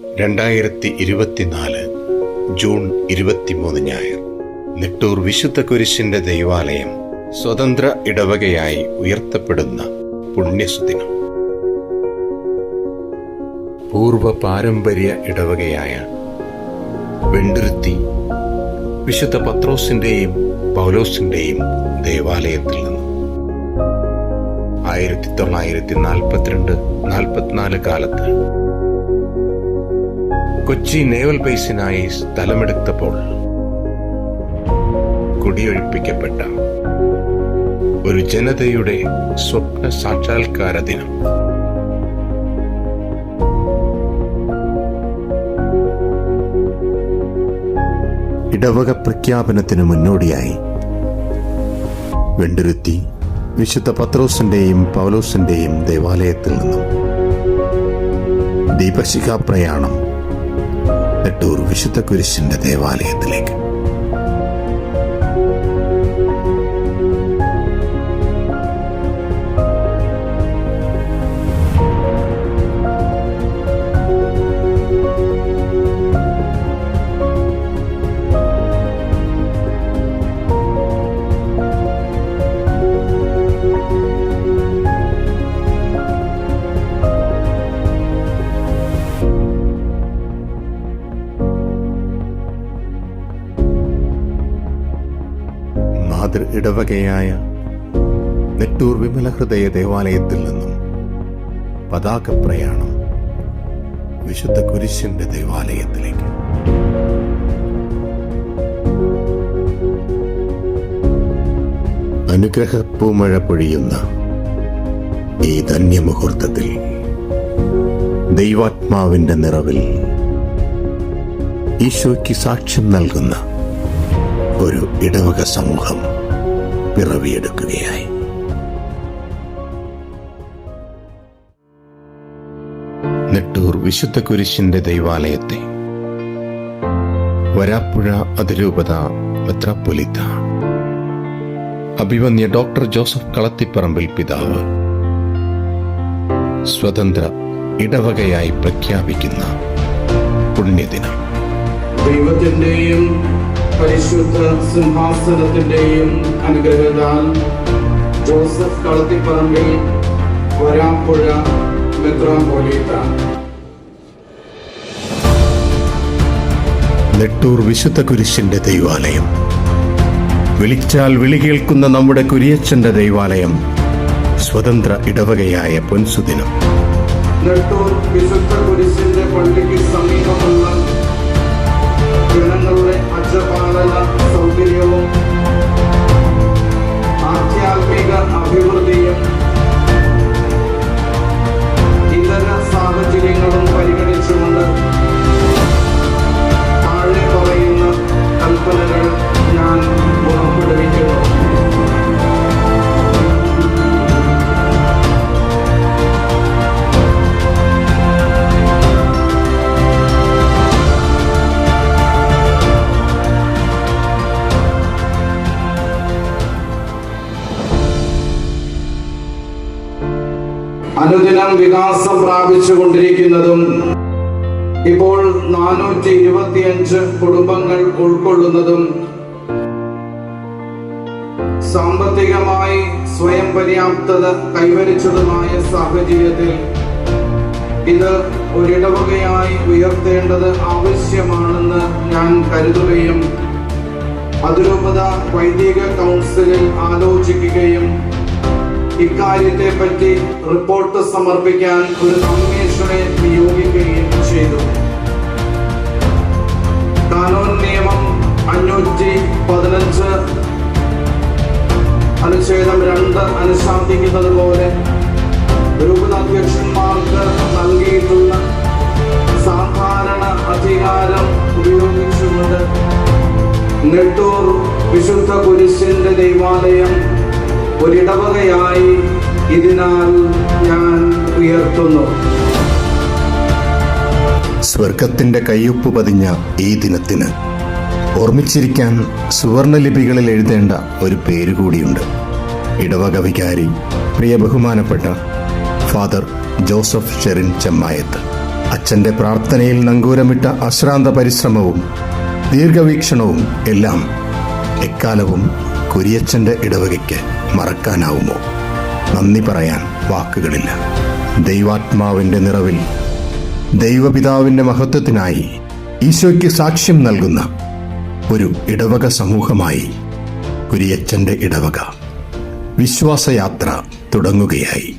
രണ്ടായിരത്തി ഇരുപത്തിനാല് ജൂൺ ഇരുപത്തിമൂന്ന് ഞായർ. നെട്ടൂർ വിശുദ്ധ കുരിശിന്റെ ദൈവാലയം സ്വതന്ത്ര ഇടവകയായി ഉയർത്തപ്പെടുന്ന പുണ്യസുദിനം. പൂർവ പാരമ്പര്യ ഇടവകയായ വെണ്ടുരുത്തി വിശുദ്ധ പത്രോസിന്റെയും പൗലോസിന്റെയും ദേവാലയത്തിൽ നിന്ന് ആയിരത്തി തൊള്ളായിരത്തി നാൽപ്പത്തിരണ്ട് നാൽപ്പത്തിനാല് കാലത്ത് കൊച്ചി നേവൽ ബേസിനായി സ്ഥലമെടുത്തപ്പോൾ കുടിയൊഴിപ്പിക്കപ്പെട്ട ഒരു ജനതയുടെ സ്വപ്ന സാക്ഷാത്കാര ദിനം. ഇടവക പ്രഖ്യാപനത്തിന് മുന്നോടിയായി വെണ്ടുരുത്തി വിശുദ്ധ പത്രോസിന്റെയും പൗലോസിന്റെയും ദേവാലയത്തിൽ നിന്നും ദീപശിഖാ പ്രയാണം നെട്ടൂർ വിശുദ്ധ കുരിശിന്റെ ദേവാലയത്തിലേക്ക്. മാതൃ ഇടവകയായ നെട്ടൂർ വിമലഹൃദയ ദേവാലയത്തിൽ നിന്നും പതാക പ്രയാണം വിശുദ്ധ കുരിശിന്റെ ദേവാലയത്തിലേക്ക്. അനുഗ്രഹ പൂമഴ പൊഴിയുന്ന ഈ ധന്യമുഹൂർത്തത്തിൽ ദൈവാത്മാവിന്റെ നിറവിൽ ഈശോയ്ക്ക് സാക്ഷ്യം നൽകുന്ന ഒരു ഇടവക സമൂഹം പിറവിയെടുക്കുകയായി. നെട്ടൂർ വിശുദ്ധ കുരിശിന്റെ ദൈവാലയത്തെ. വരാപ്പുഴ അതിരൂപത മെത്രാപ്പൊലിത്ത. അഭിമന്യ ഡോക്ടർ ജോസഫ് കളത്തിപ്പറമ്പിൽ പിതാവ്. സ്വതന്ത്ര ഇടവകയായി പ്രഖ്യാപിക്കുന്ന പുണ്യദിനം. ദൈവത്തിന്റെയും പരിശുദ്ധ സിംഹാസനത്തിന്റെയും അനുഗ്രഹത്താൽ ജോസഫ് കളത്തിപ്പറമ്പിൽ വരാപ്പുഴ മെത്രാപോലീത്ത നെട്ടൂർ വിശുദ്ധ കുരിശിന്റെ ദൈവാലയം. വിളിച്ചാൽ വിളി കേൾക്കുന്ന നമ്മുടെ കുരിയച്ഛന്റെ ദൈവാലയം. സ്വതന്ത്ര ഇടവകയായ പൊൻസുദിനം. നെട്ടൂർ വിശുദ്ധ കുരിശിന്റെ പള്ളിക്ക് സമീപമുള്ള Sou bilhão അനുദിനം വികാസം പ്രാപിച്ചുകൊണ്ടിരിക്കുന്നതും ഇപ്പോൾ നാനൂറ്റി ഇരുപത്തിയഞ്ച് കുടുംബങ്ങൾ ഉൾക്കൊള്ളുന്നതും സാമ്പത്തികമായി സ്വയം പര്യാപ്തത കൈവരിച്ചതുമായ സാഹചര്യത്തിൽ ഇത് ഒരിടവകയായി ഉയർത്തേണ്ടത് ആവശ്യമാണെന്ന് ഞാൻ കരുതുകയും അതിരൂപത വൈദിക കൗൺസിലിൽ ആലോചിക്കുകയും ഇക്കാര്യത്തെ പറ്റി റിപ്പോർട്ട് സമർപ്പിക്കാൻ ഒരു കമ്മീഷനെ നിയോഗിക്കുകയും ചെയ്തു. ഒരിടവകയായി ഇതിനാൽ ഞാൻ ഉയർത്തുന്നു. സ്വർഗത്തിന്റെ കയ്യൊപ്പ് പതിഞ്ഞ ഈ ദിനത്തിന് ഓർമ്മിച്ചിരിക്കാൻ സുവർണലിപികളിൽ എഴുതേണ്ട ഒരു പേര് കൂടിയുണ്ട്. ഇടവക വികാരി പ്രിയ ബഹുമാനപ്പെട്ട ഫാദർ ജോസഫ് ഷെറിൻ ചെമ്മായത്ത്. അച്ഛന്റെ പ്രാർത്ഥനയിൽ നങ്കൂരമിട്ട അശ്രാന്ത പരിശ്രമവും ദീർഘവീക്ഷണവും എല്ലാം എക്കാലവും കുരിയച്ഛന്റെ ഇടവകയ്ക്ക് മറക്കാനാവുമോ? നന്ദി പറയാൻ വാക്കുകളില്ല. ദൈവാത്മാവിന്റെ നിറവിൽ ദൈവപിതാവിന്റെ മഹത്വത്തിനായി ഈശോയ്ക്ക് സാക്ഷ്യം നൽകുന്ന ഒരു ഇടവക സമൂഹമായി കുരിയച്ഛന്റെ ഇടവക. വിശ്വാസയാത്ര തുടങ്ങുകയായി.